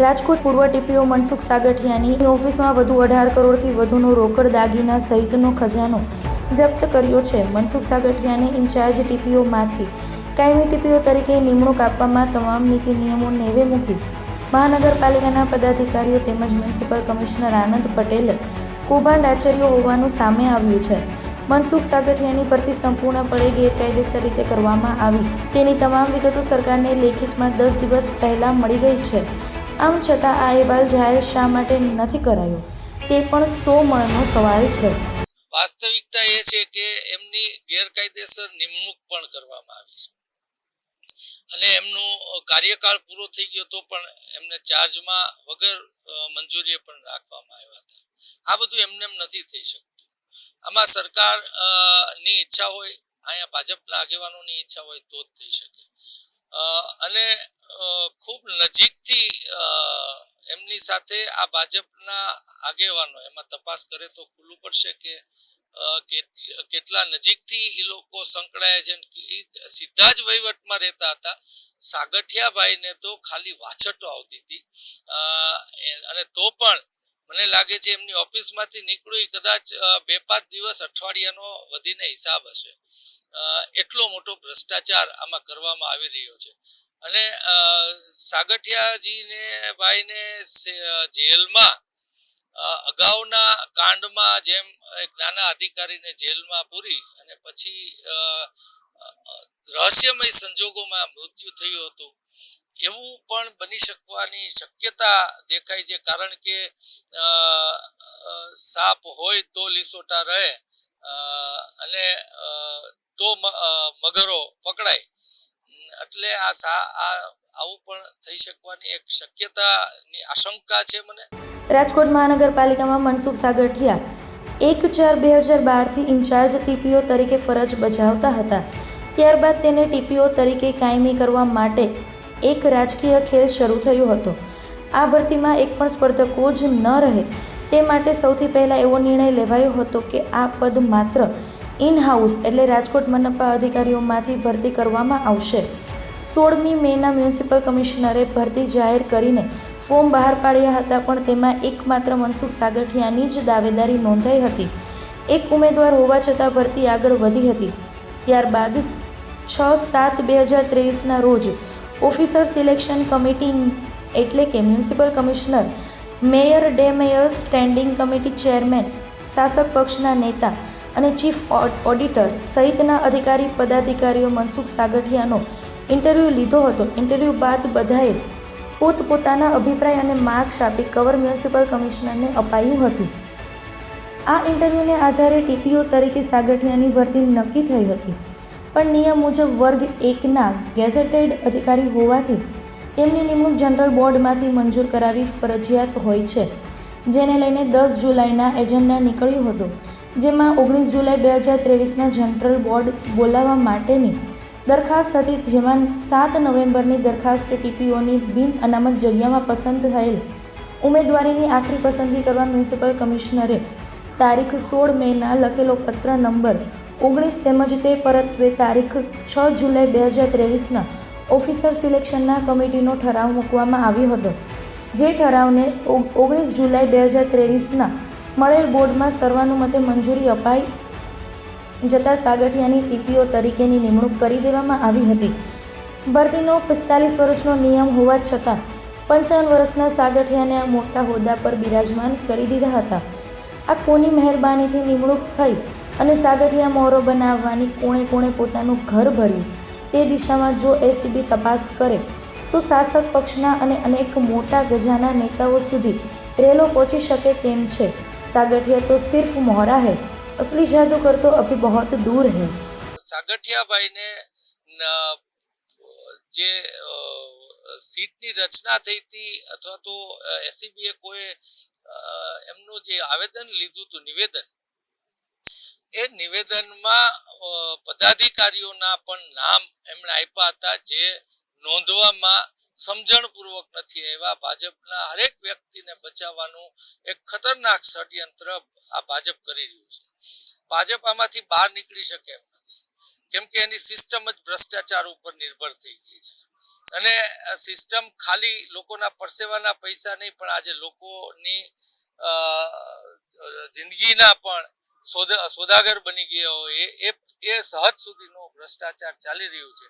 રાજકોટ પૂર્વ ટીપીઓ મનસુખ સાગઠિયાની ઓફિસમાં વધુ અઢાર કરોડથી વધુનો રોકડ દાગીના સહિતનો ખજાનો જપ્ત કર્યો છે. મનસુખ સાગઠિયાને ઇન્ચાર્જ ટીપીઓમાંથી કાયમી ટીપીઓ તરીકે નિમણૂક આપવામાં તમામ નીતિ નિયમો નેવે મૂકી. મહાનગરપાલિકાના પદાધિકારીઓ તેમજ મ્યુનિસિપલ કમિશનર આનંદ પટેલે, કૌભાંડ આચર્યો હોવાનું સામે આવ્યું છે. મનસુખ સાગઠિયાની ભરતી સંપૂર્ણપણે ગેરકાયદેસર રીતે કરવામાં આવી. તેની તમામ વિગતો સરકારને લેખિતમાં દસ દિવસ પહેલાં મળી ગઈ છે. આમ છતાં આ અહેવાલ જાહેર શા માટે નથી કરાયો? તે પણ સો મણનો સવાલ છે. વાસ્તવિકતા એ છે કે એમની ગેરકાયદેસર નિમણૂક પણ કરવામાં આવી છે. અને એમનું કાર્યકાળ પૂરો થઈ ગયો તો પણ એમને ચાર્જમાં વગર મંજૂરીએ પણ રાખવામાં આવ્યા હતા. આ બધું એમને એમ નથી થઈ શકતું. આમાં સરકારની ઈચ્છા હોય, અહીંયા ભાજપના આગેવાનોની ઈચ્છા હોય તો જ થઈ શકે. અને ખૂબ નજીકથી એમની સાથે આ ભાજપના આગેવાનો એમાં તપાસ કરે તો ખુલ્લું પડશે કે કેટલા નજીકથી એ લોકો સંકળાયા છે સીધા જ વહીવટમાં રહેતા હતા. સાગઠિયાભાઈને તો ખાલી વાછટો આવતી હતી. અને તો પણ મને લાગે છે એમની ઓફિસમાંથી નીકળું એ કદાચ બે પાંચ દિવસ અઠવાડિયાનો વધીને હિસાબ હશે. એટલો મોટો ભ્રષ્ટાચાર આમાં કરવામાં આવી રહ્યો છે. અને સાગઠિયાજીને ભાઈને જેલમાં અગાઉના કાંડમાં જેમ એક નાના અધિકારીને જેલમાં પૂરી અને પછી રહસ્યમય સંજોગોમાં મૃત્યુ થયું હતું, એવું પણ બની શકવાની શક્યતા દેખાય છે. કારણ કે સાપ હોય તો લીસોટા રહે અને તો મગરો પકડાય. એટલે આ આવું પણ થઈ શકવાની એક શક્યતાની આશંકા છે મને. રાજકોટ મહાનગરપાલિકામાં મનસુખ સાગઠિયા એક ચાર બે હજાર બારથી ઇન્ચાર્જ ટીપીઓ તરીકે ફરજ બજાવતા હતા. ત્યારબાદ તેને ટીપીઓ તરીકે કાયમી કરવા માટે એક રાજકીય ખેલ શરૂ થયો હતો. આ ભરતીમાં એક પણ સ્પર્ધકો જ ન રહે. તે માટે સૌથી પહેલાં એવો નિર્ણય લેવાયો હતો કે આ પદ માત્ર ઇન હાઉસ એટલે રાજકોટ મનપા અધિકારીઓમાંથી ભરતી કરવામાં આવશે. સોળમી મેના મ્યુનિસિપલ કમિશનરે ભરતી જાહેર કરીને ફોર્મ બહાર પાડ્યા હતા, પણ તેમાં એકમાત્ર મનસુખ સાગઠિયાની જ દાવેદારી નોંધાઈ હતી. એક ઉમેદવાર હોવા છતાં ભરતી આગળ વધી હતી. ત્યારબાદ છ સાત બે હજાર ત્રેવીસના રોજ ઓફિસર સિલેક્શન કમિટી એટલે કે મ્યુનિસિપલ કમિશનર મેયર ડે મેયર સ્ટેન્ડિંગ કમિટી ચેરમેન શાસક પક્ષના નેતા અને ચીફ ઓડિટર સહિતના અધિકારી પદાધિકારીઓ મનસુખ સાગઠિયાનો ઇન્ટરવ્યૂ લીધો હતો. ઇન્ટરવ્યૂ બાદ બધાએ પોતપોતાના અભિપ્રાય અને માર્ક્સ આપી કવર મ્યુનિસિપલ કમિશનરને અપાયું હતું. આ ઇન્ટરવ્યૂને આધારે ટીપીઓ તરીકે સાગઠિયાની ભરતી નક્કી થઈ હતી. પણ નિયમ મુજબ વર્ગ એકના ગેઝેટેડ અધિકારી હોવાથી તેમની નિમણૂક જનરલ બોર્ડમાંથી મંજૂર કરાવી ફરજિયાત હોય છે, જેને લઈને દસ જુલાઈના એજન્ડા નીકળ્યો હતો. જેમાં ઓગણીસ જુલાઈ બે હજાર ત્રેવીસના જનરલ બોર્ડ બોલાવવા માટેની દરખાસ્ત હતી, જેમાં સાત નવેમ્બરની દરખાસ્ત ટીપીઓની બિન અનામત જગ્યામાં પસંદ થયેલ ઉમેદવારીની આખરી પસંદગી કરવા મ્યુનિસિપલ કમિશનરે તારીખ સોળ મેના લખેલો પત્ર નંબર ઓગણીસ તેમજ તે પરત્વે તારીખ છ જુલાઈ બે હજાર ત્રેવીસના ઓફિસર સિલેક્શનના કમિટીનો ઠરાવ મૂકવામાં આવ્યો હતો. જે ઠરાવને ઓગણીસ જુલાઈ બે હજાર ત્રેવીસના મળેલ બોર્ડમાં સર્વાનુમતે મંજૂરી અપાઈ જતાં સાગઠિયાની ટીપીઓ તરીકેની નિમણૂક કરી દેવામાં આવી હતી. ભરતીનો પિસ્તાલીસ વર્ષનો નિયમ હોવા છતાં પંચાવન વર્ષના સાગઠિયાને આ મોટા હોદ્દા પર બિરાજમાન કરી દીધા હતા. આ કોની મહેરબાનીથી નિમણૂક થઈ અને સાગઠિયા મોહરો બનાવવાની કોણે કોણે પોતાનું ઘર ભર્યું તે દિશામાં જો એસીબી તપાસ કરે તો શાસક પક્ષના અને અનેક મોટા ગજાના નેતાઓ સુધી રેલો પહોંચી શકે તેમ છે. સાગઠિયા તો સિર્ફ મોહરા હૈ असली जादूगर तो अभी बहुत दूर है સાગઠિયાભાઈને ન- જે અ, સીટની રચના થઈ હતી અથવા તો એસીબીએ કોઈ અ, એમનું જે આવેદન લીધું હતું નિવેદન એ નિવેદનમાં અ, પદાધિકારીઓના પણ નામ એમણે આપ્યા હતા જે નોંધવામાં સમજણપૂર્વક નથી એવા ભાજપના હરેક વ્યક્તિને બચાવવાનું એક ખતરનાક ષડયંત્ર આ ભાજપ કરી રહ્યું છે. ભાજપ આમાંથી બહાર નીકળી શકે એમ નથી. કેમ કે એની સિસ્ટમ જ ભ્રષ્ટાચાર ઉપર નિર્ભર થઈ ગઈ છે. અને સિસ્ટમ ખાલી લોકોના પરસેવાના પૈસા નહીં, પણ આજે લોકોની જિંદગીના પણ સોદાગર બની ગયા હોય. એ એ સહજ સુધીનો ભ્રષ્ટાચાર ચાલી રહ્યું છે.